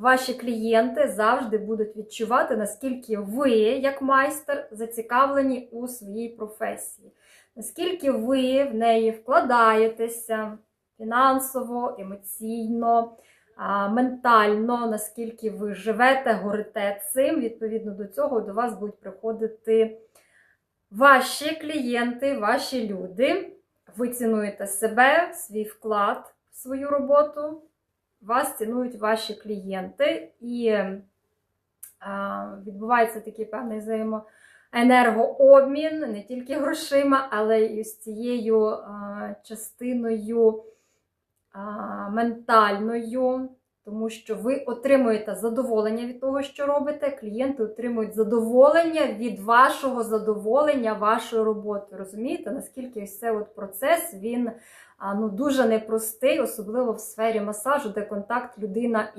ваші клієнти завжди будуть відчувати, наскільки ви, як майстер, зацікавлені у своїй професії, наскільки ви в неї вкладаєтеся фінансово, емоційно, ментально, наскільки ви живете, горите цим, відповідно до цього до вас будуть приходити ваші клієнти, ваші люди. Ви цінуєте себе, свій вклад в свою роботу, вас цінують ваші клієнти, і відбувається такий певний взаємо енергообмін не тільки грошима, але й з цією частиною ментальною, тому що ви отримуєте задоволення від того, що робите. Клієнти отримують задоволення від вашого задоволення вашою роботи. Розумієте, наскільки ось цей от процес він ну, дуже непростий, особливо в сфері масажу, де контакт людина і